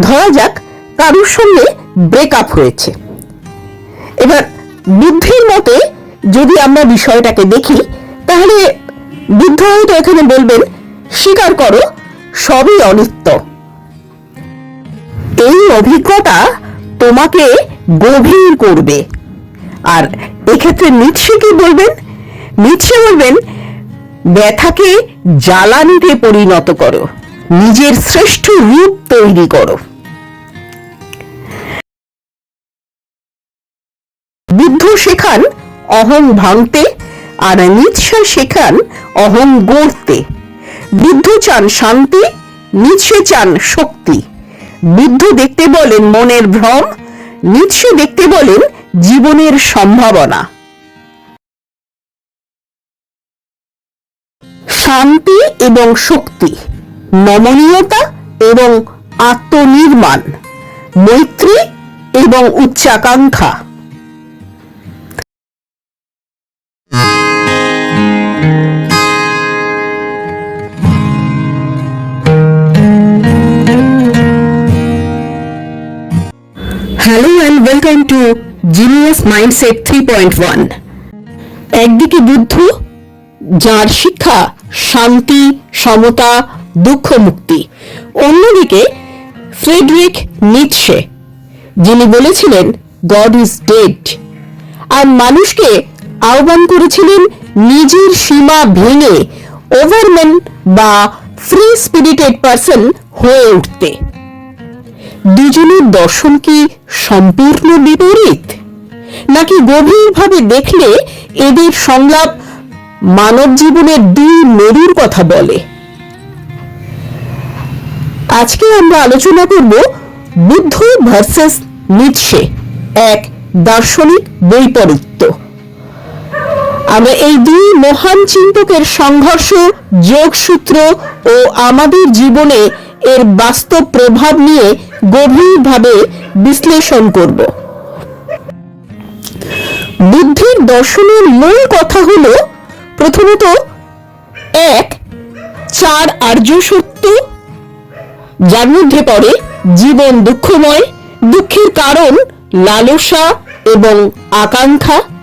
ধরা যাক কারুর সঙ্গে ব্রেকআপ হয়েছে। এবার বুদ্ধির মতে যদি আমরা বিষয়টাকে দেখি, তাহলে বুদ্ধ হয়তো এখানে বলবেন, স্বীকার করো, সবই অনিত্য। এই অভিজ্ঞতা তোমাকে গভীর করবে। আর এক্ষেত্রে নিৎসে কি বলবেন? নিৎসে বলবেন, ব্যথাকে জ্বালানিতে পরিণত করো, নিজের শ্রেষ্ঠ রূপ তৈরি করো। শেখান অহং ভাঙতে, আর নিৎসা শেখান অহং গড়তে। বুদ্ধ চান শান্তি নিৎসে চান শক্তি। বুদ্ধ দেখতে বলেন মনের ভ্রম নিৎসে দেখতে বলেন জীবনের সম্ভাবনা। শান্তি এবং শক্তি, নমনীয়তা এবং আত্মনির্মাণ, মৈত্রী এবং উচ্চাকাঙ্ক্ষা। Hello and welcome to genius mindset three point one একদিকে বুদ্ধ, যার শিক্ষা শান্তি, সমতা, দুঃখ মুক্তি। অন্যদিকে ফ্রেডরিক নিৎসে যিনি বলেছিলেন গড ইজ ডেড আর মানুষকে আহ্বান করেছিলেন নিজের সীমা ভেঙে ওভারম্যান বা ফ্রি স্পিরিটেড পার্সন হয়ে উঠতে। দুজনের দর্শন কি সম্পূর্ণ বিপরীত? নাকি গভীরভাবে দেখলে এদের সংলাপ মানব জীবনের দুই মেরুর কথা বলে? আজকে আমরা আলোচনা করব বুদ্ধ ভার্সেস নিৎসে, এক দার্শনিক বৈপরীত্য। আমরা এই দুই মহান চিন্তকের সংঘর্ষ, যোগসূত্র ও আমাদের জীবনে এর বাস্তব প্রভাব নিয়ে গভীরভাবে বিশ্লেষণ করব। বুদ্ধির দর্শনের মূল কথা হলো, প্রথমত, এক, চার আর্য সত্য, যার মধ্যে পড়ে জীবন দুঃখময়, দুঃখের কারণ লালসা এবং আকাঙ্ক্ষা।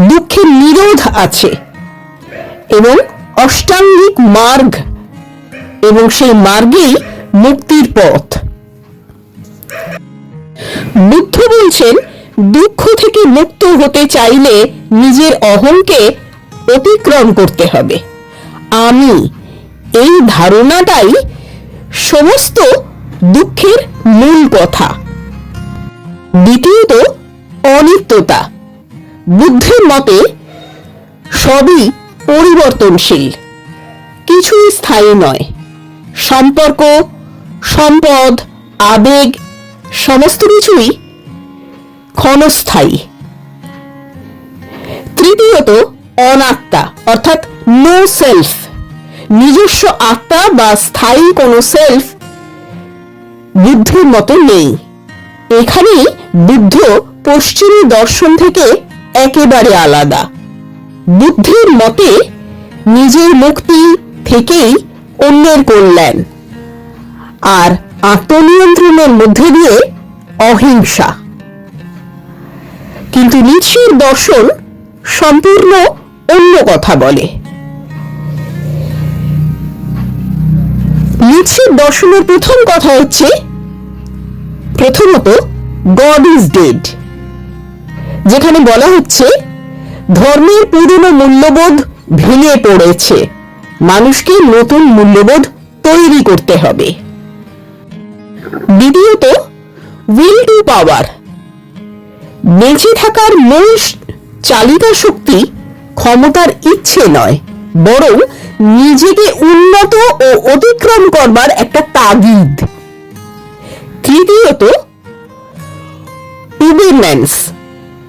দুঃখের নিরোধ আছে এবং অষ্টাঙ্গিক মার্গ এবং সেই মার্গেই মুক্তির পথ। বুদ্ধ বলছেন, দুঃখ থেকে মুক্ত হতে চাইলে নিজের অহংকে অতিক্রম করতে হবে। আমি এই ধারণাটাই সমস্ত দুঃখের মূল কথা। দ্বিতীয়ত, অনিত্যতা। বুদ্ধের মতে, সবই পরিবর্তনশীল কিছুই স্থায়ী নয়। সম্পর্ক, সম্পদ, আবেগ, সমস্ত কিছুই ক্ষণস্থায়ী। তৃতীয়ত, অনাত্মা, অর্থাৎ নো সেলফ নিজস্ব আত্মা বা স্থায়ী কোনো সেলফ বুদ্ধের মতো নেই। এখানেই বুদ্ধ পশ্চিমী দর্শন থেকে একেবারে আলাদা। বুদ্ধির মতে নিজের মুক্তি থেকেই অন্যের কল্যাণ আর আত্মনিয়ন্ত্রণের মধ্যে দিয়ে অহিংসা। কিন্তু নিশ্চির দর্শন সম্পূর্ণ অন্য কথা বলে। নিশ্চির দর্শনের প্রথম কথা হচ্ছে, প্রথমত গড ইজ ডেড যেখানে বলা হচ্ছে, ধর্মের পুরনো মূল্যবোধ ভেঙে পড়েছে। মানুষকে নতুন মূল্যবোধ তৈরি করতে হবে। দ্বিতীয়ত উইল টু পাওয়ার বেঁচে থাকার মূল চালিকা শক্তি ক্ষমতার ইচ্ছে নয়, বরং নিজেকে উন্নত ও অতিক্রম করবার একটা তাগিদ। তৃতীয়ত উবেরম্যান্স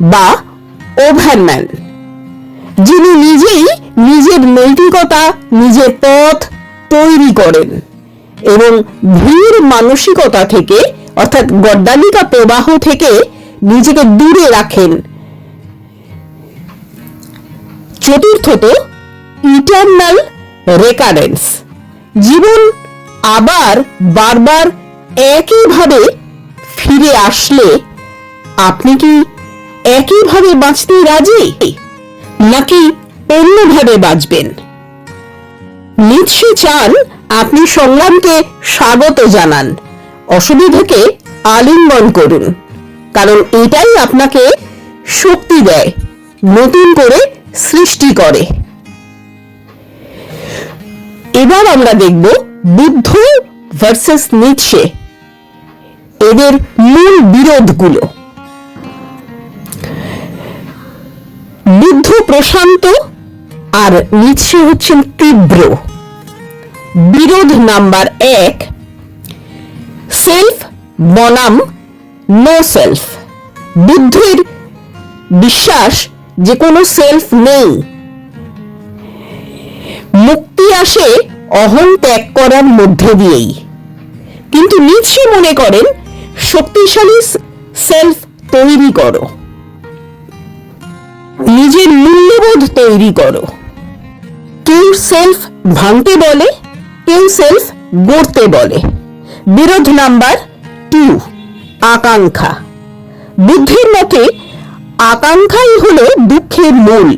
বা ওভারম্যান, যিনি নিজেই নিজের নৈতিকতা, নিজের পথ তৈরি করেন এবং ভিড় মানসিকতা থেকে, অর্থাৎ গড্ডালিকা প্রবাহ থেকে নিজেকে দূরে রাখেন। চতুর্থত, ইটারনাল রেকারেন্স, জীবন আবার বারবার একইভাবে ফিরে আসলে আপনি কি একইভাবে বাঁচতে রাজি? নাকি অন্যভাবে বাঁচবেন? নিশ্চয় চান আপনি সংগ্রামকে স্বাগত জানান। অসুবিধাকে আলিঙ্গন করুন। কারণ এটাই আপনাকে শক্তি দেয়, নতুন করে সৃষ্টি করে। এবার আমরা দেখব বুদ্ধ ভার্সেস নিচ্ছে এদের মূল বিরোধগুলো। বুদ্ধ প্রশান্ত আর নিচ্ছে হচ্ছেন তীব্র। বিরোধ নাম্বার এক, সেলফ বনাম, নো সেলফ। বুদ্ধের বিশ্বাস যে কোনো সেলফ নেই। মুক্তি আসে অহং ত্যাগ করার মধ্যে দিয়েই। কিন্তু নিচ্ছে মনে করেন, শক্তিশালী সেলফ তৈরি করো। নিজের মূল্যবোধ তৈরি করো। কেউ সেলফ ভাঙতে বলে, কেউ সেলফ গড়তে বলে। বিরোধ নাম্বার টু আকাঙ্ক্ষা। বুদ্ধির মতে, আকাঙ্ক্ষাই হলো দুঃখের মূল।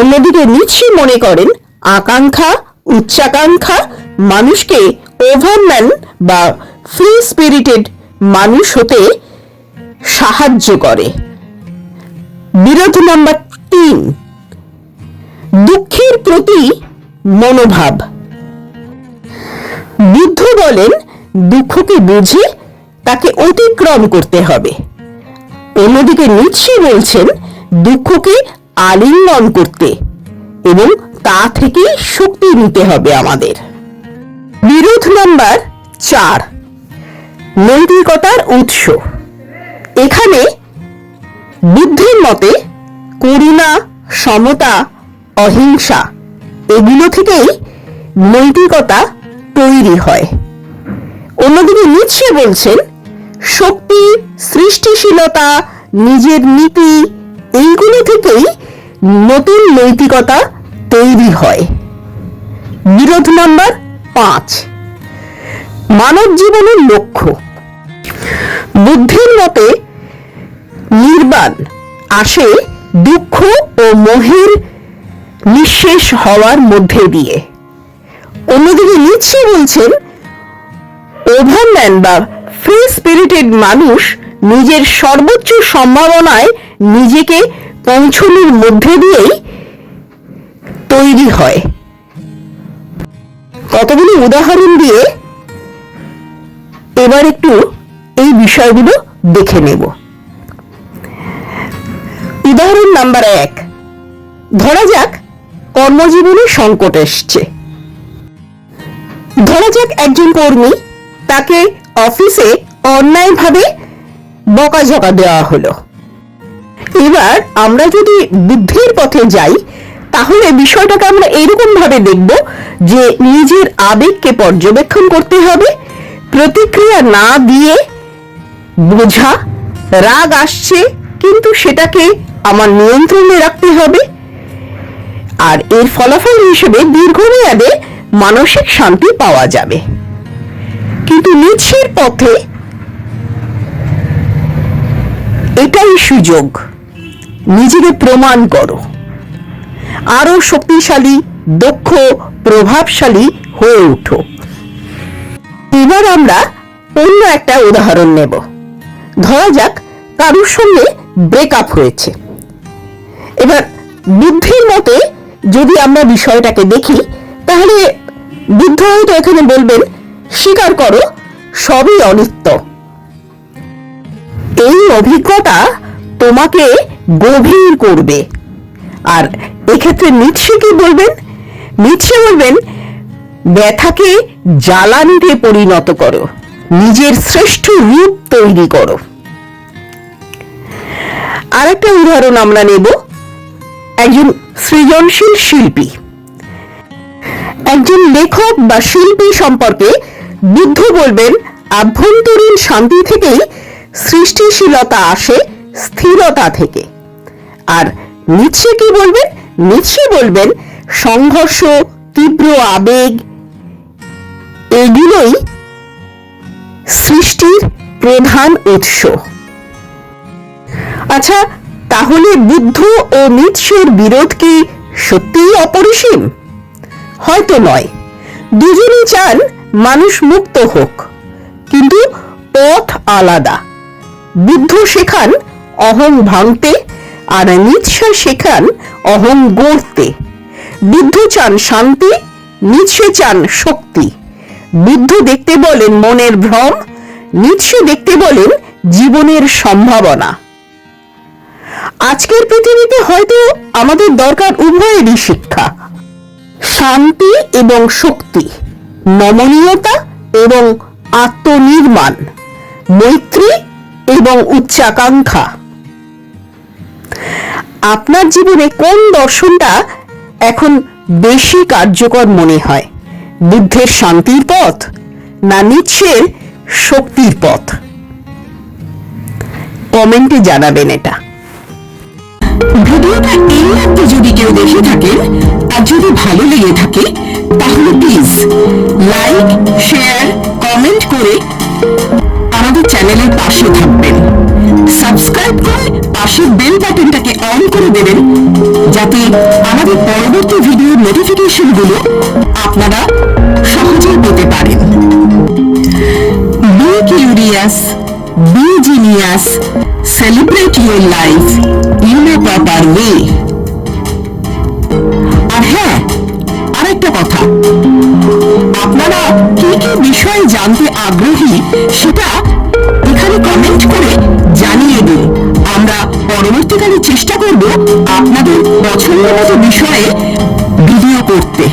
অন্যদিকে নিশ্চয় মনে করেন, আকাঙ্ক্ষা, উচ্চাকাঙ্ক্ষা মানুষকে ওভারম্যান বা ফ্রি স্পিরিটেড মানুষ হতে সাহায্য করে। বিরোধ নাম্বার তিন। দুঃখের প্রতি মনোভাব। বুদ্ধ বলেন, দুঃখকে বুঝে তাকে অতিক্রম করতে হবে। অন্যদিকে নিচ্ছে বলছেন, দুঃখকে আলিঙ্গন করতে এবং তা থেকে শক্তি নিতে হবে আমাদের। বিরোধ নাম্বার চার, নৈতিকতার উৎস। এখানে বুদ্ধের মতে করুণা, সমতা, অহিংসা, এগুলো থেকেই নৈতিকতা তৈরি হয়। অন্যদিকে নিচ্ছে বলছেন, শক্তি, সৃষ্টিশীলতা, নিজের নীতি, এইগুলো থেকেই নতুন নৈতিকতা তৈরি হয়। বিরোধ নাম্বার পাঁচ মানব জীবনের লক্ষ্য। বুদ্ধির মতে নির্বাণ, আসে দুঃখ ও মোহের নিঃশেষ হওয়ার মধ্যে দিয়ে। অন্যদিকে নিচ্ছে বলছেন, ওভারম্যান বা ফ্রি স্পিরিটেড মানুষ নিজের সর্বোচ্চ সম্ভাবনায় নিজেকে পৌঁছানোর মধ্যে দিয়েই তৈরি হয়। কতগুলি উদাহরণ দিয়ে এবার একটু এই বিষয়গুলো দেখে নেব। উদাহরণ নাম্বার এক। ধরা যাক, কর্মজীবনে সংকট এসছে। ধরা যাক একজন কর্মী তাকে অফিসে অন্যায়ভাবে বকাঝকা দেওয়া হলো। এবার আমরা যদি বুদ্ধির পথে যাই, তাহলে বিষয়টাকে আমরা এরকম ভাবে দেখব যে নিজের আবেগকে পর্যবেক্ষণ করতে হবে, প্রতিক্রিয়া না দিয়ে বোঝা, রাগ আসছে, কিন্তু সেটাকে আমার নিয়ন্ত্রণে রাখতে হবে। আর এর ফলাফল হিসেবে দীর্ঘমেয়াদে মানসিক শান্তি পাওয়া যাবে। কিন্তু নিচ্ছের পথে এটাই সুযোগ। নিজেকে প্রমাণ করো। আরও শক্তিশালী, দক্ষ, প্রভাবশালী হয়ে ওঠো এবার আমরা অন্য একটা উদাহরণ নেব। ধরা যাক কারুর সঙ্গে ব্রেকআপ হয়েছে। এবার বুদ্ধির মতে যদি আমরা বিষয়টাকে দেখি, তাহলে বুদ্ধ হয়তো এখানে বলবেন, স্বীকার করো, সবই অনিত্য। এই অভিজ্ঞতা তোমাকে গভীর করবে। আর এক্ষেত্রে নিচ্ছে কি বলবেন? নিচ্ছে বলবেন, ব্যথাকে জ্বালানিতে পরিণত করো, নিজের শ্রেষ্ঠ রূপ তৈরি করো। আরেকটা উদাহরণ আমরা নেব। একজন সৃজনশীল শিল্পী। একজন লেখক বা শিল্পী সম্পর্কে বুদ্ধ বলবেন, আভ্যন্তরীণ শান্তি থেকেই সৃষ্টিশীলতা আসে স্থিরতা থেকে। আর নিচ্ছে কি বলবেন? নিচ্ছে বলবেন সংঘর্ষ, তীব্র আবেগ, এগুলোই সৃষ্টির প্রধান উৎস। আচ্ছা তাহলে বুদ্ধ ও নিৎসের বিরোধ কি সত্যিই অপরিসীম? হয়তো নয়। দুজনই চান মানুষ মুক্ত হোক, কিন্তু পথ আলাদা। বুদ্ধ শেখান অহং ভাঙতে, আর নিৎসা শেখান অহং গড়তে। বুদ্ধ চান শান্তি নিৎসে চান শক্তি। বুদ্ধ দেখতে বলেন মনের ভ্রম নিৎসে দেখতে বলেন জীবনের সম্ভাবনা। আজকের পৃথিবীতে হয়তো আমাদের দরকার উভয়েরই শিক্ষা। শান্তি এবং শক্তি, নমনীয়তা এবং আত্মনির্মাণ, মৈত্রী এবং উচ্চাকাঙ্ক্ষা। আপনার জীবনে কোন দর্শনটা এখন বেশি কার্যকর মনে হয়? বুদ্ধের শান্তির পথ না নিচ্ছের শক্তির পথ? কমেন্টে জানাবেন এটা। ভিডিওটা এই মুহূর্তে যদি কেউ দেখে থাকেন আর যদি ভালো লেগে থাকে তাহলে প্লিজ লাইক শেয়ার কমেন্ট করে আমাদের চ্যানেলের পাশে থাকবেন। সাবস্ক্রাইব করে পাশের বেল বাটনটাকে অন করে দেবেন যাতে আমাদের পরবর্তী ভিডিওর নোটিফিকেশনগুলো আপনারা সহজেই পেতে পারেন। Be curious be genius, celebrate your life in a proper way. আর হ্যাঁ আরেকটা কথা। আপনারা কি কি বিষয়ে জানতে আগ্রহী সেটা এখানে কমেন্ট করে জানিয়ে দিন। আমরা পরবর্তীকালে চেষ্টা করব আপনাদের পছন্দ মতো বিষয়ে ভিডিও করতে।